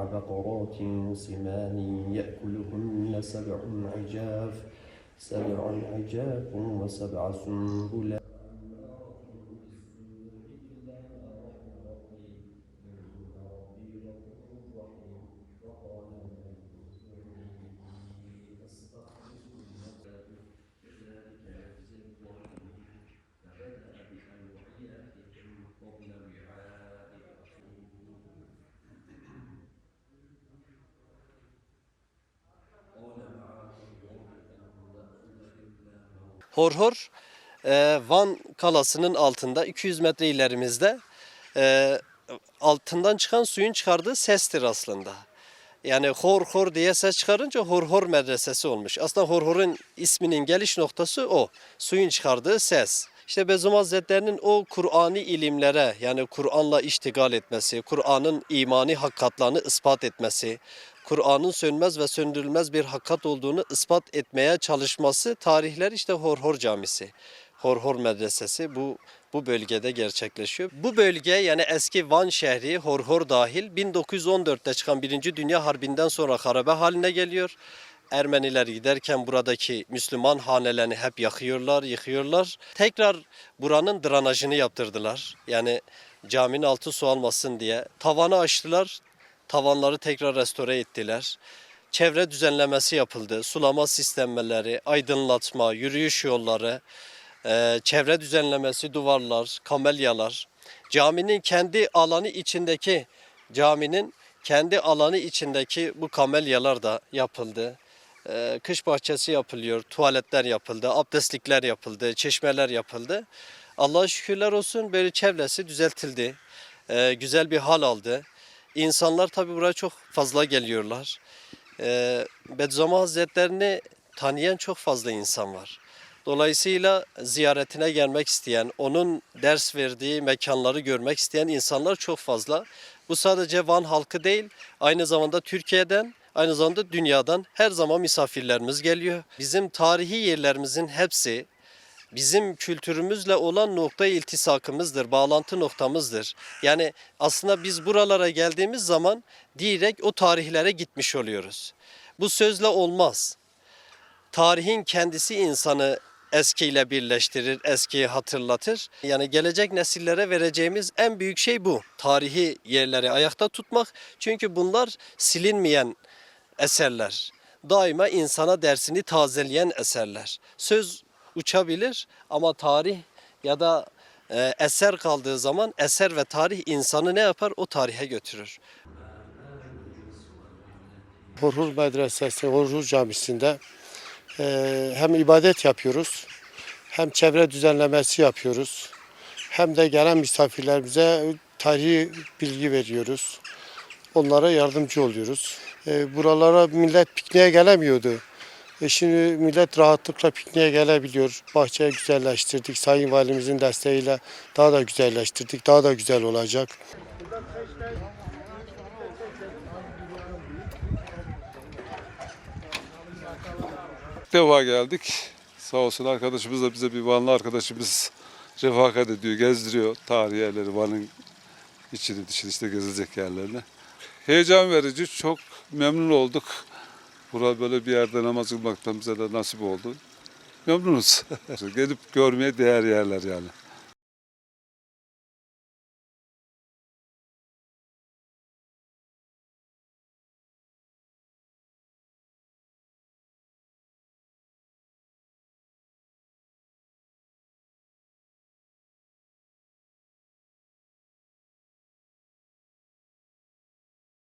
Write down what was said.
مع بقرات سمان يأكلهن سبع عجاف سبع عجاف وسبع سنبلات. Horhor e, Van kalasının altında 200 metre ilerimizde e, altından çıkan suyun çıkardığı sestir aslında. Yani hor hor diye ses çıkarınca horhor medresesi olmuş. Aslında horhorun isminin geliş noktası o. Suyun çıkardığı ses. İşte Bezum Hazretleri'nin o Kur'ani ilimlere yani Kur'an'la iştigal etmesi, Kur'an'ın imani hakikatlarını ispat etmesi, Kur'an'ın sönmez ve söndürülmez bir hakikat olduğunu ispat etmeye çalışması tarihler işte Horhor Camisi. Horhor Medresesi bu bu bölgede gerçekleşiyor. Bu bölge yani eski Van şehri Horhor dahil 1914'te çıkan 1. Dünya Harbi'nden sonra harabe haline geliyor. Ermeniler giderken buradaki Müslüman hanelerini hep yakıyorlar, yıkıyorlar. Tekrar buranın drenajını yaptırdılar. Yani caminin altı su almasın diye. Tavanı açtılar, tavanları tekrar restore ettiler. Çevre düzenlemesi yapıldı. Sulama sistemleri, aydınlatma, yürüyüş yolları, e, çevre düzenlemesi, duvarlar, kamelyalar. Caminin kendi alanı içindeki caminin kendi alanı içindeki bu kamelyalar da yapıldı. E, kış bahçesi yapılıyor, tuvaletler yapıldı, abdestlikler yapıldı, çeşmeler yapıldı. Allah'a şükürler olsun böyle çevresi düzeltildi. E, güzel bir hal aldı. İnsanlar tabi buraya çok fazla geliyorlar. E, Bediüzzaman Hazretlerini tanıyan çok fazla insan var. Dolayısıyla ziyaretine gelmek isteyen, onun ders verdiği mekanları görmek isteyen insanlar çok fazla. Bu sadece Van halkı değil, aynı zamanda Türkiye'den, aynı zamanda dünyadan her zaman misafirlerimiz geliyor. Bizim tarihi yerlerimizin hepsi bizim kültürümüzle olan nokta iltisakımızdır, bağlantı noktamızdır. Yani aslında biz buralara geldiğimiz zaman direkt o tarihlere gitmiş oluyoruz. Bu sözle olmaz. Tarihin kendisi insanı eskiyle birleştirir, eskiyi hatırlatır. Yani gelecek nesillere vereceğimiz en büyük şey bu. Tarihi yerleri ayakta tutmak. Çünkü bunlar silinmeyen eserler. Daima insana dersini tazeleyen eserler. Söz uçabilir ama tarih ya da e, eser kaldığı zaman eser ve tarih insanı ne yapar? O tarihe götürür. Horhur Medresesi, Horhur Camisi'nde eee, hem ibadet yapıyoruz, hem çevre düzenlemesi yapıyoruz, hem de gelen misafirlerimize tarihi bilgi veriyoruz. Onlara yardımcı oluyoruz. Eee, buralara millet pikniğe gelemiyordu. E şimdi millet rahatlıkla pikniğe gelebiliyor. Bahçeyi güzelleştirdik. Sayın Valimizin desteğiyle daha da güzelleştirdik. Daha da güzel olacak. Defa geldik. Sağ olsun arkadaşımız da bize bir Vanlı arkadaşımız refakat ediyor, gezdiriyor tarihi yerleri, Van'ın içini dışını işte gezilecek yerlerini. Heyecan verici, çok memnun olduk. Burada böyle bir yerde namaz kılmaktan bize de nasip oldu. Memnunuz. Gelip görmeye değer yerler yani.